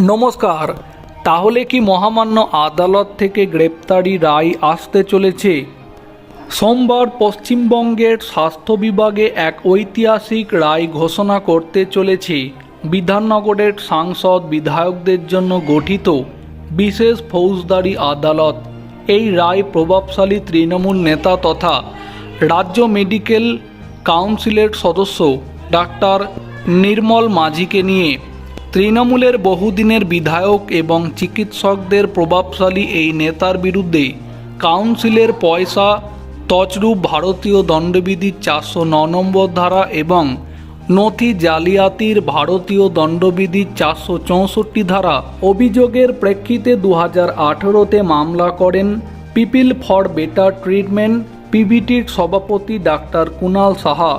নমস্কার। তাহলে কি মহামান্য আদালত থেকে গ্রেপ্তারি রায় আসতে চলেছে? সোমবার পশ্চিমবঙ্গের স্বাস্থ্য বিভাগে এক ঐতিহাসিক রায় ঘোষণা করতে চলেছে। বিধাননগরের সাংসদ বিধায়কদের জন্য গঠিত বিশেষ ফৌজদারি আদালত। এই রায় প্রভাবশালী তৃণমূল নেতা তথা রাজ্য মেডিকেল কাউন্সিলের সদস্য ডাক্তার নির্মল মাঝিকে নিয়ে। তৃণমূলের বহুদিনের বিধায়ক এবং চিকিৎসকদের প্রভাবশালী এই নেতার বিরুদ্ধে কাউন্সিলের পয়সা, তছরূপ ভারতীয় দণ্ডবিধির চারশো ন নম্বর ধারা এবং নথি জালিয়াতির ভারতীয় দণ্ডবিধির চারশো চৌষট্টি ধারা অভিযোগের প্রেক্ষিতে দু হাজার আঠেরোতে মামলা করেন পিপিল ফর বেটার ট্রিটমেন্ট পিভিটির সভাপতি ডাক্তার কুনাল সাহা।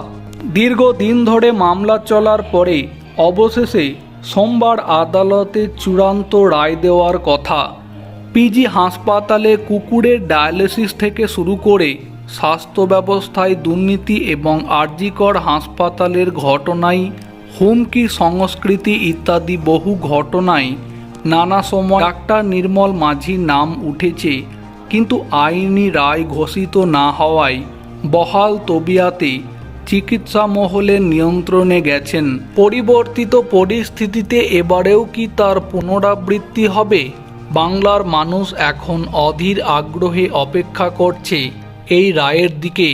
দীর্ঘদিন ধরে মামলা চলার পরে অবশেষে সোমবার আদালতে চূড়ান্ত রায় দেওয়ার কথা। পিজি হাসপাতালে কুকুরের ডায়ালিসিস থেকে শুরু করে স্বাস্থ্য ব্যবস্থায় দুর্নীতি এবং আরজিকর হাসপাতালের ঘটনায় হুমকি, সংস্কৃতি ইত্যাদি বহু ঘটনায় নানা সময় ডাক্তার নির্মল মাঝির নাম উঠেছে, কিন্তু আইনি রায় ঘোষিত না হওয়ায় বহাল তবিয়াতে চিকিৎসা মহলের নিয়ন্ত্রণে গেছেন। পরিবর্তিত পরিস্থিতিতে এবারেও কি তার পুনরাবৃত্তি হবে? বাংলার মানুষ এখন অধীর আগ্রহে অপেক্ষা করছে এই রায়ের দিকে।